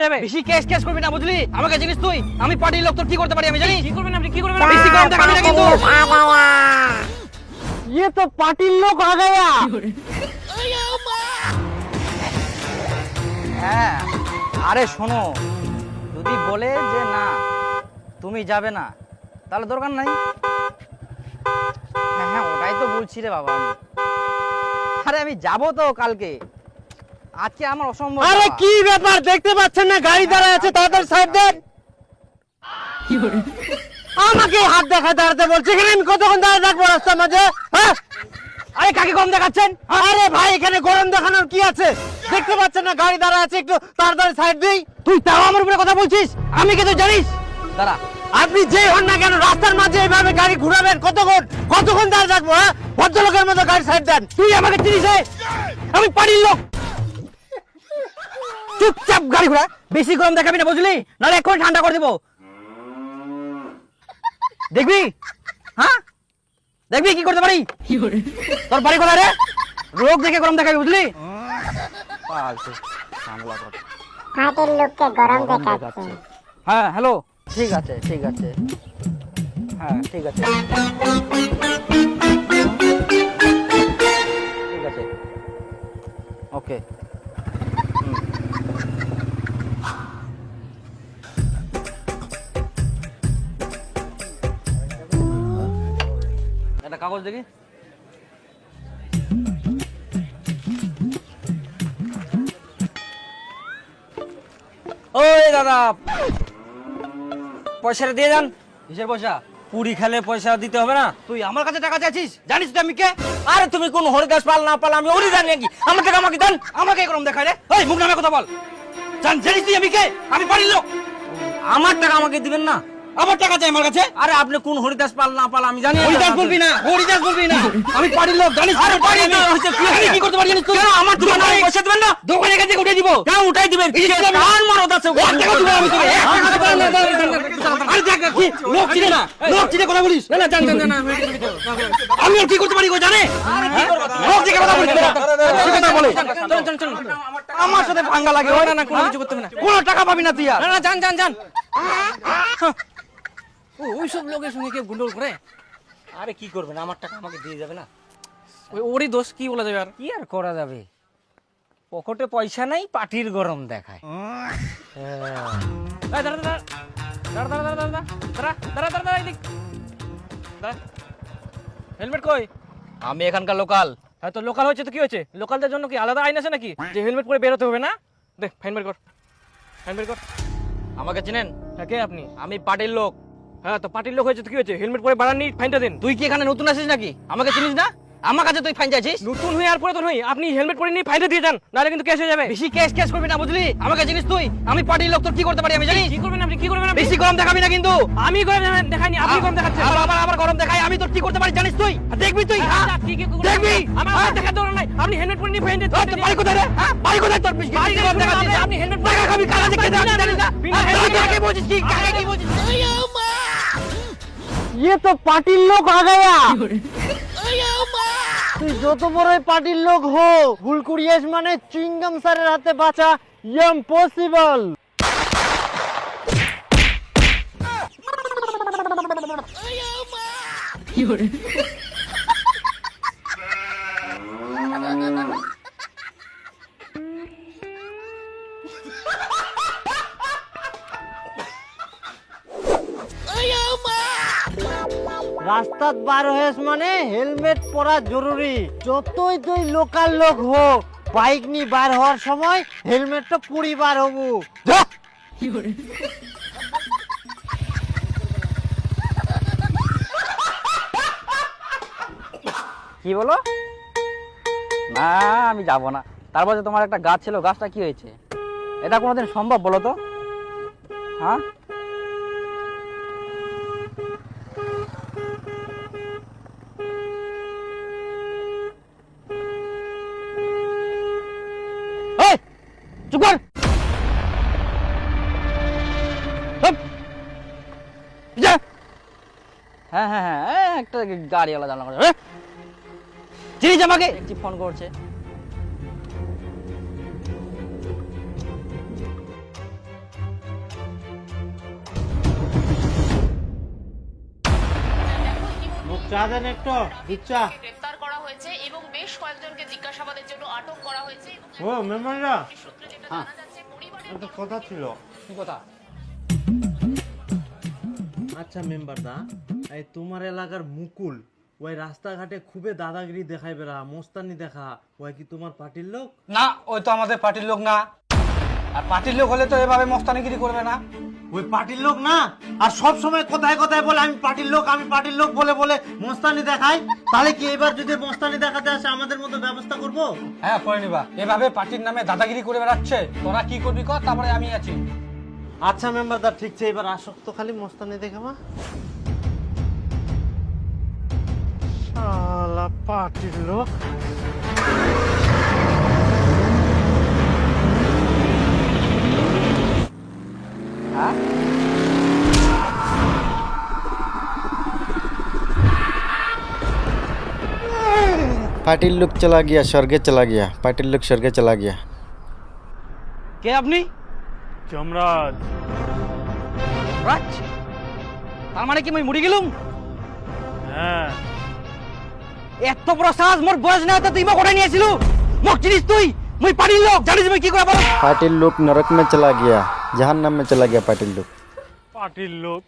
যাবে বেশি case case করবি না বুঝলি আমাকে জানিস তুই আমি পার্টির লোক তোর কি করতে পারি আমি জানি কি করবেন আপনি কি করবেন বেশি কম দেখাবি না কিন্তু ये तो पाटिल लोग आ गया হ্যাঁ আরে শোনো যদি বলে যে না তুমি যাবে না তাহলে দরকার নাই হ্যাঁ হ্যাঁ ওটাই তো বলছি রে বাবা আমি আরে আমি যাবো তো কালকে আজকে আমার অসম্ভব আরে কি ব্যাপার? দেখতে পাচ্ছেন না গাড়ি দাঁড়ায় আছে তাড়াতাড়ি সাইড দেন। আমাকে হাত দেখা দাঁড়াতে বলছে। এখানে আমি কতক্ষণ দাঁড়িয়ে থাকব রাস্তার মাঝে? হ্যাঁ? আরে কাকে কম দেখাচ্ছেন? আরে ভাই এখানে গরম দেখানোর কি আছে? দেখতে পাচ্ছেন না গাড়ি দাঁড়ায় আছে একটু তাড়াতাড়ি সাইড দিই। তুই তাও আমার উপরে কথা বলছিস? আমি কে তুই জানিস? দাঁড়া। আপনি যে হন না কেন রাস্তার মাঝে এইভাবে গাড়ি ঘুরাবেন কতক্ষণ? কতক্ষণ দাঁড়িয়ে থাকব হ্যাঁ? ভদ্রলোকের মতো গাড়ি সাইড দেন। তুই আমাকে চিনিস? আমি পারি লোক। চুপচাপ গাড়ি ঘোড়া। বেশি গরম দেখাবি না বুঝলি? নাহলে এখন ঠান্ডা করে দেবো। দেখবি? হ্যাঁ? দেখবি কি করতে পারি? তোর বাড়ি কোথায় রে? রোগ দেখে গরম দেখাবি বুঝলি? লোককে গরম দেখাচ্ছে। হ্যাঁ হ্যালো? ঠিক আছে ঠিক আছে। হ্যাঁ ঠিক আছে। ঠিক আছে। ওকে। কাগজ দেখি। ওই দাদা, পয়সাটা দিয়ে যান কিসের পয়সা? পুরি খেলে পয়সা দিতে হবে না। তুই আমার কাছে টাকা চাইছিস জানিস তো আমি কে? আরে তুমি কোন হরিদাস পাল না পাল, আমি ওরি জানি নাকি। আমার থেকে আমাকে দেন, আমাকে গরম দেখায় রে ওই মুখ নামে কথা বল। জান, জানিস তুই আমি কে? আমি লোক। আমার টাকা আমাকে দিবেন না। আমার টাকা চাই আমার কাছে? আরে আপনি কোন হরিদাস পাল না পাল আমি জানি না। হরিদাস বলবি না হরিদাস বলবি না। আমি বাড়ির লোক জানিস আরে বাড়ির লোক। হচ্ছে কি আমি কি করতে পারি জানিস তুই কেন আমার দোকানে দোকানে- পয়সা দিবেন না? দোকানের কাছে উঠে দিব। কেন উঠাই দিবেন? এই যে আমি- কার মরদ টাকা দিব আমি তোকে, না। আরে দেখ কি? লোক চিনে না। লোক চিনে কথা বলিস। না না জান জান জান আমি কি করতে পারি গো জানে? হ্যাঁ? লোক চিনে কথা বলিস না। কি কথা বলে। চলুন চলুন চলুন আমার সাথে ভাঙ্গা লাগে। না, না, না, কোনো কিছু করতে না। কোনো টাকা পাবি না তুই আর। না না জান জান জান। ও ওইসব লোকের সঙ্গে কেউ গুন্ডল করে আরে কি করবেন আমার টাকা আমাকে দিয়ে যাবে না ওই ওরই দোষ কি বলা যাবে আর কি আর করা যাবে পকেটে পয়সা নাই পাটির গরম দেখায় দাঁড়া দাঁড়া দাঁড়া দাঁড়া দাঁড়া দাঁড়া দাঁড়া দাঁড়া দাঁড়া দাঁড়া এদিক হেলমেট কই আমি এখানকার লোকাল হ্যাঁ তো লোকাল হচ্ছে তো কি হয়েছে লোকালদের জন্য কি আলাদা আইন আছে নাকি যে হেলমেট পরে বেরোতে হবে না দেখ ফাইন বের কর বের কর আমাকে চিনেন হ্যাঁ কে আপনি আমি পার্টির লোক হ্যাঁ তো পার্টির লোক হয়েছে তো কি হয়েছে? হেলমেট পরে বাড়াননি ফাইনটা দিন। তুই কি এখানে নতুন আসিস নাকি? আমাকে চিনিস না? আমার কাছে তুই ফাইন চাইছিস? নতুন হয়ে আর পুরাতন হই। আপনি হেলমেট পরে নিয়ে ফাইনটা দিয়ে যান নাহলে কিন্তু কেস হয়ে যাবে। বেশি কেস কেস করবি না বুঝলি? আমাকে চিনিস তুই? আমি পার্টির লোক তোর কি করতে পারি আমি জানি কি করবেন আপনি? কি করবেন বেশি গরম দেখাবি না কিন্তু। আমি গরম দেখাইনি আপনি গরম দেখাচ্ছেন। আবার আবার আবার গরম দেখাই আমি তোর কি করতে পারি জানিস তুই? দেখবি তুই হ্যাঁ? আচ্ছা, করবেন? দেখবি? আমার দেখার দরকার নাই। আপনি হেলমেট পরে নিয়ে ফাইন দিয়ে তোর বাড়ি কোথায় রে? হ্যাঁ? বাড়ি কোথায় তোর? বেশি গরম দেখাচ্ছিস আপনি হেলমেট টাকা খাবি কালা দেখে জানিস না কাকে বলছিস কি? কাকে কি বলছিস? ইয়ে তো পার্টির লোক আ গয়া তুই যত বড় পার্টির লোক হো ভুল করিয়াস মানে চুইংগাম স্যারের হাতে বাঁচা ইম্পসিবল পসিবল রাস্তাত বার হয়েছ মানে হেলমেট পরা জরুরি। যতই তুই লোকাল লোক হোক, বাইক নিয়ে বার হওয়ার সময় হেলমেটটা পুরি বার হবু। কি বলো? না, আমি যাব না। তারপর তোমার একটা গাছ ছিল, গাছটা কি হয়েছে? এটা কোনোদিন সম্ভব বলো তো? হ্যাঁ? গ্রেফতার করা হয়েছে এবং বেশ কয়েকজনকে জিজ্ঞাসাবাদের জন্য আটক করা হয়েছে। কথা ছিল? কথা? আচ্ছা মেম্বার দা এই তোমার এলাকার মুকুল ওই রাস্তাঘাটে খুবই দাদাগিরি দেখাই বেড়া মোস্তানি দেখা ওই কি তোমার পার্টির লোক? না ওই তো আমাদের পার্টির লোক না। আর পার্টির লোক হলে তো এভাবে মস্তানিগিরি করবে না। ওই পার্টির লোক না? আর সব সময় কোথায় কোথায় বলে আমি পার্টির লোক আমি পার্টির লোক বলে বলে মোস্তানি দেখাই তাহলে কি এবার যদি মোস্তানি দেখাতে আসে আমাদের মতো ব্যবস্থা করব? হ্যাঁ করে নিবা। এভাবে পার্টির নামে দাদাগিরি করে বেড়াচ্ছে। তোরা কি করবি কর তারপরে আমি আছি। আচ্ছা মেম্বার দা ঠিক আছে এবার আসক্ত খালি মোস্তানি দেখাবা শালা পার্টির লোক पाटिल लुक चला गया स्वर्गे चला गया पाटिल लुक स्वर्गे चला गया কে আপনি যমরাজ। তার মানে কি মই মরি গেলুম? হ্যাঁ। এত বড় সাজ মোর বয়স না তুই মোক ওটা নিয়েছিল মোক চিনিস তুই? মই পাটিল লোক জানিস মই কি করে বল? পাটিল লোক নরক মে চলা গিয়া জাহান্নাম মে চলা গিয়া পাটিল লোক। পাটিল লোক।